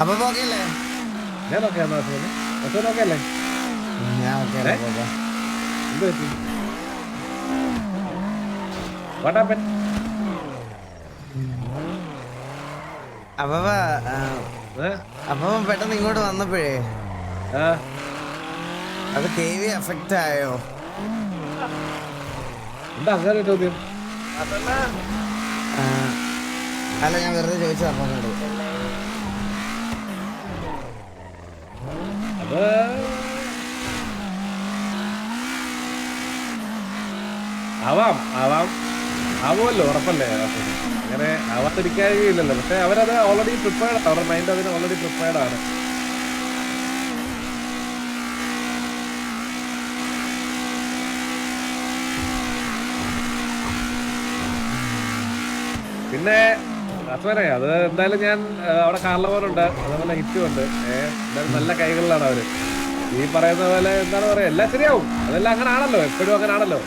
അപ്പൊ ഓക്കെ അല്ലേ ഞാൻ ഓക്കെ എന്നാ നോക്കല്ലേ ഞാൻ ഏ? എന്ത് പറ്റി? വാട്ടാപ്പൻ അപ്പൊ അപ്പൊ പെട്ടെന്ന് ഇങ്ങോട്ട് വന്നപ്പോഴേ അത് ടി വി എഫക്റ്റ് ആയോ? എന്താ അങ്ങനെ ചോദ്യം? അല്ല ഞാൻ വെറുതെ ചോദിച്ചതാ പറഞ്ഞത്. ആവാം ആവാം. ആവുമല്ലോ ഉറപ്പല്ലേ? അങ്ങനെ ആവാതിരിക്കാനില്ലല്ലോ. പക്ഷെ അവരത് ഓൾറെഡി പ്രിപ്പയർഡ് അവരുടെ മൈൻഡ് അതിന് ഓൾറെഡി പ്രിപ്പയർഡ് ആണ്. പിന്നെ അസ്വരെ അത് എന്തായാലും ഞാൻ ആ, അവിടെ കാർലവറുണ്ട് അതേപോലെ ഹിറ്റും ഉണ്ട്. എന്തായാലും നല്ല കൈകളിലാണ് അവർ. ഈ പറയുന്ന പോലെ എന്താണ് പറയാ എല്ലാം ശരിയാവും. അതെല്ലാം അങ്ങനെ ആണല്ലോ എപ്പോഴും അങ്ങനെ ആണല്ലോ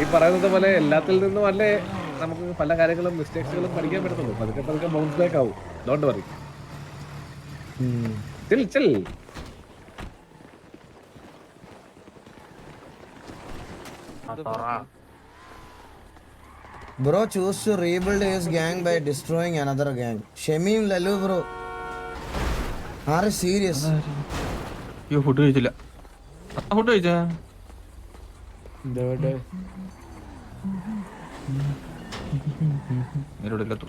ഈ പറയുന്നത് പോലെ എല്ലാത്തിൽ നിന്നും അല്ലേ നമുക്ക് പല കാര്യങ്ങളും മിസ്റ്റേക്സുകളും പഠിക്കാൻ പറ്റുന്നുള്ളൂ. പതുക്കെ പതുക്കെ ബൗൺസ് ബാക്ക് ആവും. Don't worry chill chill bro choose to rebuild his gang by destroying another gang Shameem ലലു bro are serious അയ്യോ ഫുഡ് കഴിച്ചില്ല. ഫുഡ് കഴിച്ചാ? നീ ഇല്ലാത്തു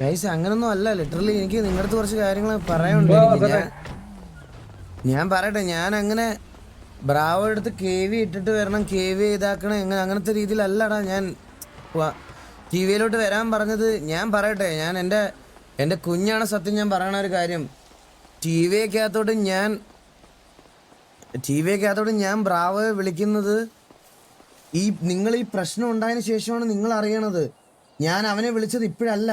ഗൈസ് അങ്ങനൊന്നും അല്ല. ലിറ്ററലി എനിക്ക് നിങ്ങളുടെ അടുത്ത് കുറച്ച് കാര്യങ്ങൾ പറയാനുണ്ട്. ഞാൻ പറയട്ടെ. ഞാൻ അങ്ങനെ ബ്രാവോ എടുത്ത് കെ വി ഇട്ടിട്ട് വരണം. കെ വി ഇതാക്കണം. എങ്ങനെ അങ്ങനത്തെ രീതിയിലല്ലടാ ഞാൻ ടി വിയിലോട്ട് വരാൻ പറഞ്ഞത് ഞാൻ പറയട്ടെ. ഞാൻ എന്റെ എന്റെ കുഞ്ഞാണ് സത്യം ഞാൻ പറയണ ഒരു കാര്യം. ടി വിയൊക്കകത്തോട്ട് ഞാൻ ടി വിയൊക്കകത്തോട്ട് ഞാൻ ബ്രാവോയെ വിളിക്കുന്നത് ഈ നിങ്ങൾ ഈ പ്രശ്നം ഉണ്ടായതിനു ശേഷമാണ് നിങ്ങൾ അറിയണത്. ഞാൻ അവനെ വിളിച്ചത് ഇപ്പോഴല്ല.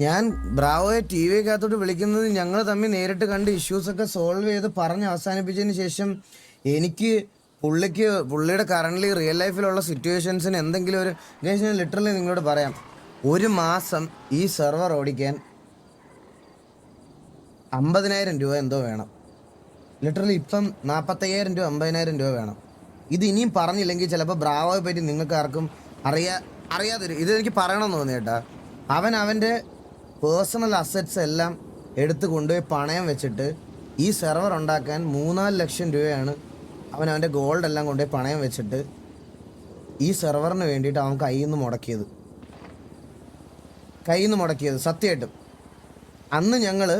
ഞാൻ ബ്രാവോയെ ടി വിക്കകത്തോട്ട് വിളിക്കുന്നത് ഞങ്ങൾ തമ്മിൽ നേരിട്ട് കണ്ട് ഇഷ്യൂസൊക്കെ സോൾവ് ചെയ്ത് പറഞ്ഞ് അവസാനിപ്പിച്ചതിന് ശേഷം എനിക്ക് പുള്ളിക്ക് പുള്ളിയുടെ കറണ്ട്ലി റിയൽ ലൈഫിലുള്ള സിറ്റുവേഷൻസിന് എന്തെങ്കിലും ഒരു ഗൈസ് ഞാൻ ലിറ്ററലി നിങ്ങളോട് പറയാം. ഒരു മാസം ഈ സെർവർ ഓടിക്കാൻ അമ്പതിനായിരം രൂപ എന്തോ വേണം. ലിറ്ററലി ഇപ്പം നാൽപ്പത്തയ്യായിരം രൂപ അമ്പതിനായിരം രൂപ വേണം. ഇത് ഇനിയും പറഞ്ഞില്ലെങ്കിൽ ചിലപ്പോൾ ബ്രാവോയെ പറ്റി നിങ്ങൾക്ക് ആർക്കും അറിയാ അറിയാതെ ഇത് എനിക്ക് പറയണമെന്ന് തോന്നി കേട്ടാ അവൻ അവന്റെ പേഴ്സണൽ അസറ്റ്സ് എല്ലാം എടുത്ത് കൊണ്ടുപോയി പണയം വെച്ചിട്ട് ഈ സെർവർ ഉണ്ടാക്കാൻ മൂന്നാൽ ലക്ഷം രൂപയാണ് അവൻ അവന്റെ ഗോൾഡ് എല്ലാം കൊണ്ടുപോയി പണയം വെച്ചിട്ട് ഈ സെർവറിന് വേണ്ടിയിട്ട് അവൻ കയ്യിൽ നിന്ന് മുടക്കിയത്. കയ്യിൽ നിന്ന് മുടക്കിയത്. സത്യമായിട്ടും. അന്ന് ഞങ്ങൾ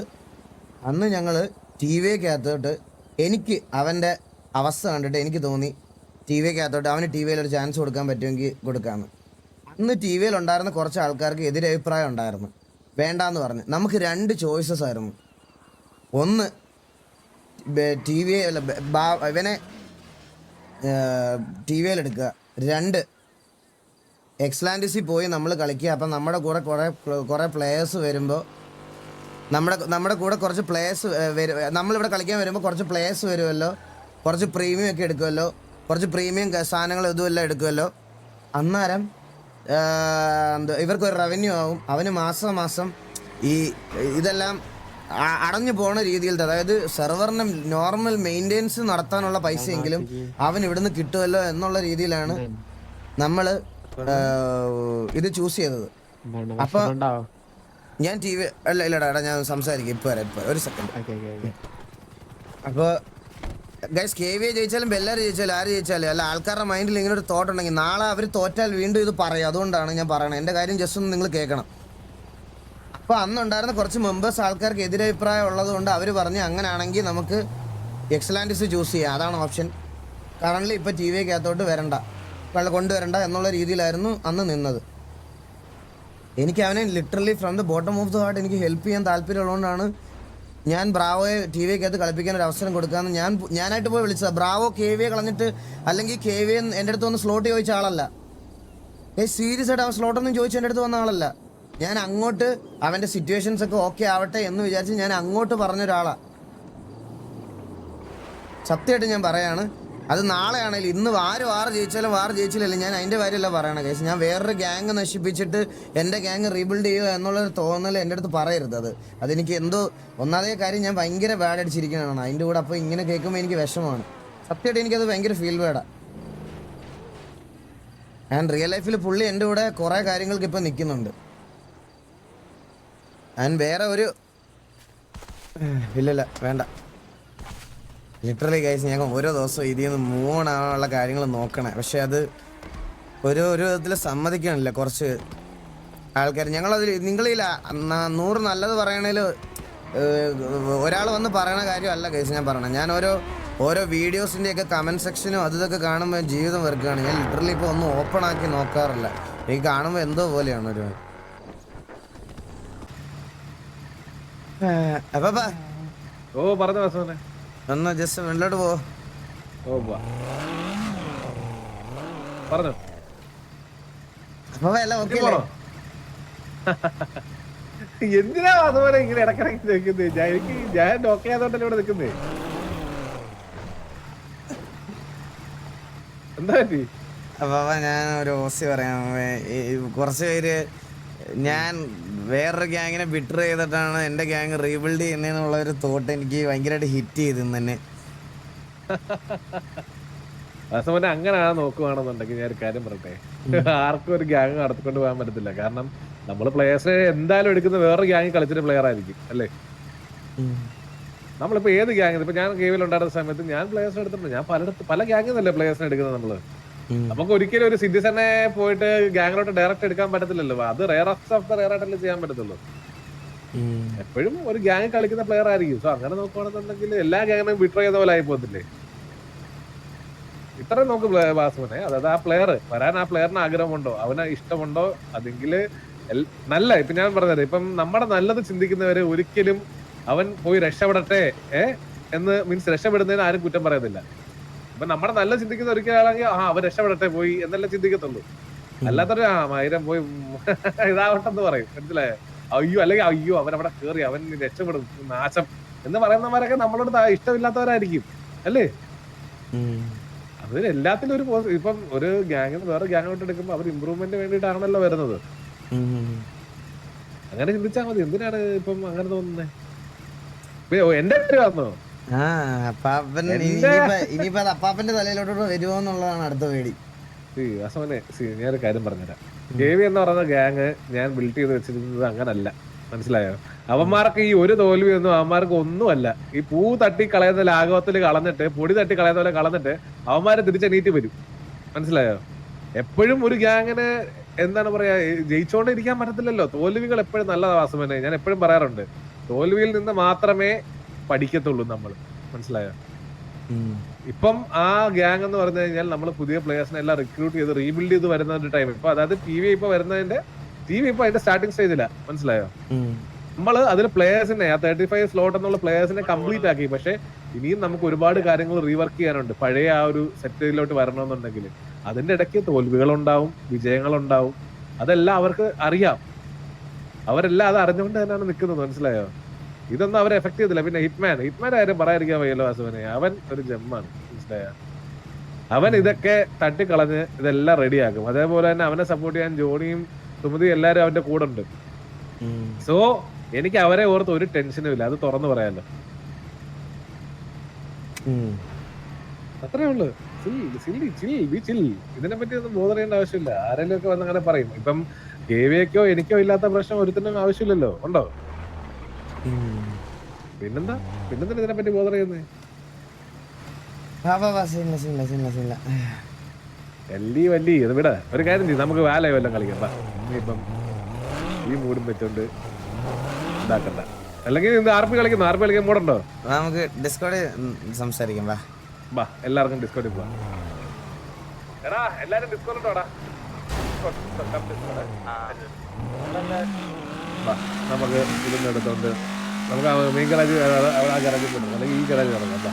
അന്ന് ഞങ്ങൾ ടി വിക്കകത്തോട്ട് എനിക്ക് അവന്റെ അവസ്ഥ കണ്ടിട്ട് എനിക്ക് തോന്നി ടി വിക്കകത്തോട്ട് അവന് ടി വിയിൽ ഒരു ചാൻസ് കൊടുക്കാൻ പറ്റുമെങ്കിൽ കൊടുക്കാമെന്ന് അന്ന് ടി വിയിൽ ഉണ്ടായിരുന്ന കുറച്ച് ആൾക്കാർക്ക് എതിരഭിപ്രായം ഉണ്ടായിരുന്നു. വേണ്ടാന്ന് പറഞ്ഞ്. നമുക്ക് രണ്ട് ചോയ്സസ് ആയിരുന്നു. ഒന്ന് ടി വി അല്ല ഇവനെ ടി വിയിലെടുക്കുക രണ്ട് എക്സ്ലാൻഡിസിൽ പോയി നമ്മൾ കളിക്കുക. അപ്പം നമ്മുടെ കൂടെ കുറേ കുറേ പ്ലേയേഴ്സ് വരുമ്പോൾ നമ്മുടെ നമ്മുടെ കൂടെ കുറച്ച് പ്ലേയേഴ്സ് വരും. നമ്മളിവിടെ കളിക്കാൻ വരുമ്പോൾ കുറച്ച് പ്ലേയേഴ്സ് വരുമല്ലോ. കുറച്ച് പ്രീമിയം ഒക്കെ എടുക്കുമല്ലോ. കുറച്ച് പ്രീമിയം സാധനങ്ങൾ ഇതുമെല്ലാം എടുക്കുമല്ലോ. അന്നേരം എന്താ ഇവർക്കൊരു റവന്യൂ ആവും അവന് മാസം മാസം ഈ ഇതെല്ലാം അടഞ്ഞു പോണ രീതിയിൽ അതായത് സെർവറിന് നോർമൽ മെയിന്റെനൻസ് നടത്താനുള്ള പൈസയെങ്കിലും അവൻ ഇവിടുന്ന് കിട്ടുമല്ലോ എന്നുള്ള രീതിയിലാണ് നമ്മൾ ഇത് ചൂസ് ചെയ്തത്. അപ്പൊ ഞാൻ ടി വി അല്ല ഇല്ലടാ ഞാൻ സംസാരിക്കും. ഇപ്പൊ വരാം ഇപ്പൊ ഒരു സെക്കൻഡ് അപ്പോൾ ഗൈസ് കെ വി ജയിച്ചാലും ബെല്ലാർ ജയിച്ചാലും ആര് ജയിച്ചാലും അല്ല ആൾക്കാരുടെ മൈൻഡിൽ ഇങ്ങനെ ഒരു തോട്ട് ഉണ്ടെങ്കിൽ നാളെ അവർ തോറ്റാൽ വീണ്ടും ഇത് പറയും. അതുകൊണ്ടാണ് ഞാൻ പറയണത്. എന്റെ കാര്യം ജസ്റ്റ് ഒന്ന് നിങ്ങൾ കേൾക്കണം. അപ്പോൾ അന്നുണ്ടായിരുന്ന കുറച്ച് മെമ്പേഴ്സ് ആൾക്കാർക്ക് എതിരഭിപ്രായം ഉള്ളത് കൊണ്ട് അവർ പറഞ്ഞ് അങ്ങനെയാണെങ്കിൽ നമുക്ക് എക്സലാൻഡിസ് ചൂസ് ചെയ്യാം. അതാണ് ഓപ്ഷൻ കറണ്ട്ലി ഇപ്പോൾ ടി വിക്കകത്തോട്ട് വരണ്ട. വെള്ളം കൊണ്ടുവരണ്ട എന്നുള്ള രീതിയിലായിരുന്നു അന്ന് നിന്നത്. എനിക്ക് അവനെ literally from the bottom of the heart എനിക്ക് ഹെൽപ്പ് ചെയ്യാൻ താല്പര്യമുള്ളതുകൊണ്ടാണ് ഞാൻ ബ്രാവോയെ ടി വിക്കകത്ത് കളിപ്പിക്കാൻ ഒരു അവസരം കൊടുക്കാമെന്ന് ഞാൻ ഞാനായിട്ട് പോയി വിളിച്ചതാണ് ബ്രാവോ കെ വിയെ കളഞ്ഞിട്ട് അല്ലെങ്കിൽ കെ വി എന്റെ അടുത്ത് വന്ന് സ്ലോട്ട് ചോദിച്ച ആളല്ല. ഏ സീരിയസ് ആയിട്ട് അവൻ സ്ലോട്ടൊന്നും ചോദിച്ച് എന്റെ അടുത്ത് വന്ന ആളല്ല. ഞാൻ അങ്ങോട്ട് അവന്റെ സിറ്റുവേഷൻസ് ഒക്കെ ഓക്കെ ആവട്ടെ എന്ന് വിചാരിച്ച് ഞാൻ അങ്ങോട്ട് പറഞ്ഞ ഒരാളാണ് സത്യമായിട്ട് ഞാൻ പറയാണ് അത് നാളെ ആണെങ്കിലും ഇന്ന് ആരും വാറ് ജയിച്ചാലും വാറ് ജയിച്ചില്ല ഞാൻ അതിന്റെ കാര്യമല്ല പറയണ കേസ് ഞാൻ വേറൊരു ഗ്യാങ് നശിപ്പിച്ചിട്ട് എന്റെ ഗ്യാങ് റീബിൽഡ് ചെയ്യുക എന്നുള്ളൊരു തോന്നൽ എന്റെ അടുത്ത് പറയരുത് അത്. അതെനിക്ക് എന്തോ ഒന്നാമതേ കാര്യം ഞാൻ ഭയങ്കര ബാഡ് അടിച്ചിരിക്കുന്നതാണ് അതിന്റെ കൂടെ അപ്പോൾ ഇങ്ങനെ കേൾക്കുമ്പോൾ എനിക്ക് വിഷമമാണ്. സത്യമായിട്ട് എനിക്കത് ഭയങ്കര ഫീൽ ബാഡാണ് ആൻഡ് റിയൽ ലൈഫിൽ പുള്ളി എന്റെ കൂടെ കുറേ കാര്യങ്ങൾക്ക് ഇപ്പം നിൽക്കുന്നുണ്ട് ആൻഡ് വേറെ ഒരു ഇല്ലല്ല വേണ്ട. ലിറ്ററലി കഴിച്ച് ഞങ്ങൾ ഓരോ ദിവസവും ഇതിൽ നിന്ന് മൂവ് ആവാനുള്ള കാര്യങ്ങൾ നോക്കണേ. പക്ഷെ അത് ഒരു ഒരു വിധത്തിൽ സമ്മതിക്കണില്ല കുറച്ച് ആൾക്കാർ ഞങ്ങളതിൽ നിങ്ങളില്ല നൂറ് നല്ലത് പറയണേൽ ഒരാൾ വന്ന് പറയണ കാര്യമല്ല കേസ് ഞാൻ പറയണം. ഞാൻ ഓരോ ഓരോ വീഡിയോസിന്റെയൊക്കെ കമന്റ് സെക്ഷനും അത് ഇതൊക്കെ കാണുമ്പോൾ ജീവിതം വെറുക്കുകയാണ്. ഞാൻ ലിറ്ററലി ഇപ്പോൾ ഒന്നും ഓപ്പൺ ആക്കി നോക്കാറില്ല. എനിക്ക് കാണുമ്പോൾ എന്തോ പോലെയാണ് ഒരു അപ്പൊ ഓ പറഞ്ഞു. ഒന്ന് ജസ്റ്റ് മുന്നോട്ട് പോ പറഞ്ഞു. എന്തിനാ അതുപോലെ ഇങ്ങനെ ഇടക്കിടക്ക് നിൽക്കുന്നത് ഞാൻ എനിക്ക് ഞാൻ ഓക്കെ ആയതുകൊണ്ടല്ലേ ഇവിടെ നിൽക്കുന്നേ? എന്താ പറ്റി? അപ്പൊ ഞാൻ ഒരു ഓസി പറയാം. കുറച്ച് പേര് ഞാൻ വേറൊരു ഗ്യാങ്ങിനെ ബിറ്റർ ചെയ്തിട്ടാണ് എന്റെ ഗ്യാങ് റീബിൽഡ് ചെയ്യുന്നതെന്നുള്ള ഒരു തോട്ട് എനിക്ക് ഭയങ്കരമായിട്ട് ഹിറ്റ് ചെയ്തു തന്നെ. വാസവനെ അങ്ങനെ നോക്കുവാണെന്നുണ്ടെങ്കിൽ ഞാൻ ഒരു കാര്യം പറയട്ടെ. ആർക്കും ഒരു ഗ്യാങ് നടത്തിക്കൊണ്ട് പോകാൻ പറ്റത്തില്ല. കാരണം നമ്മൾ പ്ലേയേഴ്സിനെ എന്തായാലും എടുക്കുന്ന വേറെ ഗ്യാങ് കളിച്ചിട്ട് പ്ലെയർ ആയിരിക്കും അല്ലേ? നമ്മളിപ്പോ ഏത് ഗ്യാങ് ഇപ്പൊ ഞാൻ ഗെയിമിൽ ഉണ്ടായിരുന്ന സമയത്ത് ഞാൻ പ്ലേയേഴ്സിനെ എടുത്തിട്ടുണ്ട്. ഞാൻ പലയിടത്ത് പല ഗ്യാങ്ങിൽ നിന്നല്ലേ പ്ലേയേഴ്സിനെ എടുക്കുന്നത് നമ്മൾ? നമുക്ക് ഒരിക്കലും ഒരു സിറ്റിസനെ പോയിട്ട് ഗ്യാങ്ങിലോട്ട് ഡയറക്റ്റ് എടുക്കാൻ പറ്റത്തില്ലല്ലോ. അത് റയറസ്റ്റ് ഓഫ് ദ റയർ ആയിട്ടല്ലേ ചെയ്യാൻ പറ്റത്തുള്ളൂ. എപ്പോഴും ഒരു ഗാങ് കളിക്കുന്ന പ്ലെയർ ആയിരിക്കും. സോ അങ്ങനെ നോക്കുകയാണെന്നുണ്ടെങ്കിൽ എല്ലാ ഗാങ്ങിനും വിട്രോ ചെയ്ത പോലെ ആയി പോകത്തില്ലേ ഇത്ര നോക്ക് ബാസ്മനെ അതായത് ആ പ്ലെയർ വരാൻ ആ പ്ലെയറിന് ആഗ്രഹമുണ്ടോ? അവന് ഇഷ്ടമുണ്ടോ? അതെങ്കിൽ നല്ല ഇപ്പൊ ഞാൻ പറഞ്ഞത് ഇപ്പം നമ്മുടെ നല്ലത് ചിന്തിക്കുന്നവര് ഒരിക്കലും അവൻ പോയി രക്ഷപ്പെടട്ടെ ഏഹ് എന്ന് മീൻസ് രക്ഷപ്പെടുന്നതിന് ആരും കുറ്റം പറയുന്നില്ല ഇപ്പൊ നമ്മുടെ നല്ല ചിന്തിക്കുന്ന ഒരിക്കലാണെങ്കിൽ ആ അവർ രക്ഷപ്പെടട്ടെ പോയി എന്നല്ലേ ചിന്തിക്കത്തുള്ളൂ. അല്ലാത്തൊരു ആ മൈരം പോയി ഇതാവട്ടെന്ന് പറയും. മനസ്സിലായോ? അയ്യോ അല്ലെങ്കിൽ അയ്യോ അവൻ അവിടെ കേറി അവൻ രക്ഷപ്പെടും നാശം എന്ന് പറയുന്നവരൊക്കെ നമ്മളോട് ഇഷ്ടമില്ലാത്തവരായിരിക്കും. അല്ലേ? അതിന് എല്ലാത്തിലും ഒരു ഇപ്പം ഒരു ഗ്യാങ്ങിന് വേറെ ഗ്യാങ് എടുക്കുമ്പോൾ അവർ ഇമ്പ്രൂവ്മെന്റ് വേണ്ടിയിട്ടാണല്ലോ വരുന്നത്. അങ്ങനെ ചിന്തിച്ചാൽ മതി. എന്തിനാണ് ഇപ്പം അങ്ങനെ തോന്നുന്നത് എന്റെ പേര് വന്നോ ആ അപ്പാപ്പൻ ഇനിയിപ്പോ അത് അപ്പാപ്പന്റെ തലയിലോട്ടോട്ട് വരുമോ എന്നുള്ളതാണ് അടുത്ത പേടി. അസമനെ സി ഞാനൊരു കാര്യം പറഞ്ഞുതരാം. ഗേവി എന്ന് പറയുന്ന ഗ്യാങ് ഞാൻ ബിൽഡ് ചെയ്ത് വെച്ചിരുന്നത് അങ്ങനല്ല. മനസ്സിലായോ? അവന്മാർക്ക് ഈ ഒരു തോൽവി ഒന്നും അവന്മാർക്ക് ഒന്നുമല്ല. ഈ പൂ തട്ടി കളയുന്ന ലാഘവത്തിൽ കളഞ്ഞിട്ട് പൊടി തട്ടി കളയുന്ന പോലെ കളഞ്ഞിട്ട് അവന്മാരെ തിരിച്ചെണീറ്റ് വരും. മനസ്സിലായോ? എപ്പോഴും ഒരു ഗ്യാങ്ങിന് എന്താണ് പറയാ ജയിച്ചോണ്ടിരിക്കാൻ പറ്റത്തില്ലല്ലോ. തോൽവികൾ എപ്പോഴും നല്ലതാ വാസമനെ. ഞാൻ എപ്പോഴും പറയാറുണ്ട്. തോൽവിയിൽ നിന്ന് മാത്രമേ പഠിക്കത്തുള്ളൂ നമ്മൾ മനസ്സിലായോ? ഇപ്പം ആ ഗ്യാങ് എന്ന് പറഞ്ഞു കഴിഞ്ഞാൽ നമ്മൾ പുതിയ പ്ലേയേഴ്സിനെ എല്ലാം റിക്രൂട്ട് ചെയ്ത് റീബിൽഡ് ചെയ്ത് വരുന്ന ഒരു ടൈം ഇപ്പൊ അതായത് ടി വി ഇപ്പൊ വരുന്നതിന്റെ ടി വി ഇപ്പൊ അതിന്റെ സ്റ്റാർട്ടിംഗ് സ്റ്റേജിലാ മനസ്സിലായോ? നമ്മൾ അതിൽ പ്ലേയേഴ്സിനെ ആ തേർട്ടി ഫൈവ് സ്ലോട്ട് എന്നുള്ള പ്ലേയേഴ്സിനെ കംപ്ലീറ്റ് ആക്കി. പക്ഷെ ഇനിയും നമുക്ക് ഒരുപാട് കാര്യങ്ങൾ റീവർക്ക് ചെയ്യാനുണ്ട്. പഴയ ആ ഒരു സെറ്റിലോട്ട് വരണമെന്നുണ്ടെങ്കിൽ. അതിന്റെ ഇടയ്ക്ക് വിജയങ്ങൾ ഉണ്ടാവും അതെല്ലാം അവർക്ക് അറിയാം. അവരെല്ലാം അത് അറിഞ്ഞുകൊണ്ട് തന്നെയാണ് നിൽക്കുന്നത്. മനസ്സിലായോ? ഇതൊന്നും അവരെ എഫക്ട് ചെയ്തില്ല. പിന്നെ ഹിറ്റ്മാൻ. ഹിറ്റ്മാൻ ആരും പറയാതിരിക്കാൻ വയ്യല്ലോ വാസുവിനെ അവൻ ഒരു ജമ്മാണ്. മനസ്സിലായ? അവൻ ഇതൊക്കെ തട്ടിക്കളഞ്ഞ് ഇതെല്ലാം റെഡിയാക്കും അതേപോലെ തന്നെ അവനെ സപ്പോർട്ട് ചെയ്യാൻ ജോണിയും സുമതി എല്ലാരും അവന്റെ കൂടെ ഉണ്ട്. സോ എനിക്ക് അവരെ ഓർത്ത് ഒരു ടെൻഷനും ഇല്ല. അത് തുറന്നു പറയാലോ. അത്രേ ഉള്ളു. ഇതിനെ പറ്റി ഒന്നും ബോധ ചെയ്യേണ്ട ആവശ്യമില്ല. ആരെങ്കിലും ഒക്കെ വന്ന് അങ്ങനെ പറയും. ഇപ്പം ഗേവിയൊക്കെയോ എനിക്കോ ഇല്ലാത്ത പ്രശ്നം ഒരുത്തിനും ആവശ്യമില്ലല്ലോ. ഉണ്ടോ? പിന്നെന്താ? പിന്നെന്താ ഇതിനെ പറ്റി ബോധറിയുന്നേ സീനില്ല വല്ലി ഇത് വിട. ഒരു കാര്യം ചെയ്യ് നമുക്ക് വാലയോ വല്ലതും കളിക്കാം വാ. ഇനിയിപ്പം ഈ മൂടും വെച്ചോണ്ട് ഇതാക്കണ്ട. അല്ലെങ്കിൽ ഇത് ആർപ്പി കളിക്കുന്നു ആർപ്പി കളിക്കാൻ മൂടണ്ടോ നമുക്ക് ഡിസ്കോഡ് സംസാരിക്കാം വാ. ബാ എല്ലാവർക്കും ഡിസ്കോഡിൽ പോവാ. എടാ എല്ലാരും ഡിസ്കോഡ് ഇട്ടോടാ ബാ നമുക്ക് ഇതൊന്നും എടുത്തോണ്ട് നമുക്ക് ആ മെയിൻ ഗറാജ് ആ ഗറാജിൽ പോകണം അല്ലെങ്കിൽ ഈ ഗറാജ് തുടങ്ങാം ബാ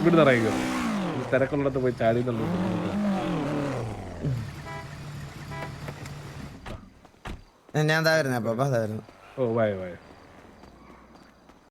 ഇവിടുന്ന് ഇറങ്ങിക്കോ. തിരക്കുള്ളിടത്ത് പോയി ചാടി എന്നുള്ളത് ഞാൻ താ വരുന്നേ അപ്പൊ അതാ വരുന്നു. ഓ വായ വായ.